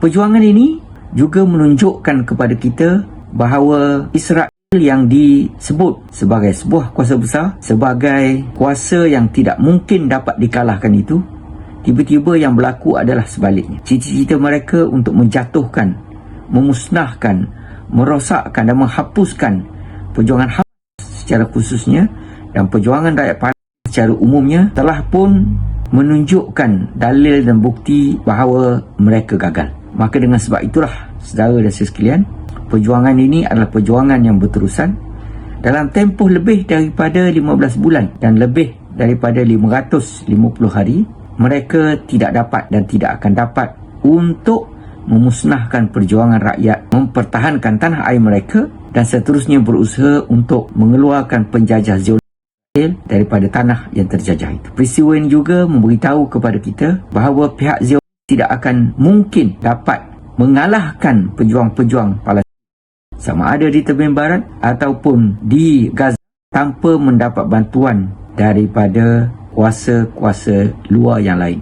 Perjuangan ini juga menunjukkan kepada kita bahawa Israel yang disebut sebagai sebuah kuasa besar, sebagai kuasa yang tidak mungkin dapat dikalahkan itu, tiba-tiba yang berlaku adalah sebaliknya. Cita-cita mereka untuk menjatuhkan, memusnahkan, merosakkan dan menghapuskan perjuangan Hamas secara khususnya dan perjuangan rakyat Palestin secara umumnya telah pun menunjukkan dalil dan bukti bahawa mereka gagal. Maka dengan sebab itulah saudara dan sekalian, perjuangan ini adalah perjuangan yang berterusan dalam tempoh lebih daripada 15 bulan dan lebih daripada 550 hari mereka tidak dapat dan tidak akan dapat untuk memusnahkan perjuangan rakyat mempertahankan tanah air mereka dan seterusnya berusaha untuk mengeluarkan penjajah Zionis daripada tanah yang terjajah itu. Peristiwa ini juga memberitahu kepada kita bahawa pihak Zionis tidak akan mungkin dapat mengalahkan pejuang-pejuang Palestin sama ada di tepian barat ataupun di Gaza tanpa mendapat bantuan daripada kuasa-kuasa luar yang lain.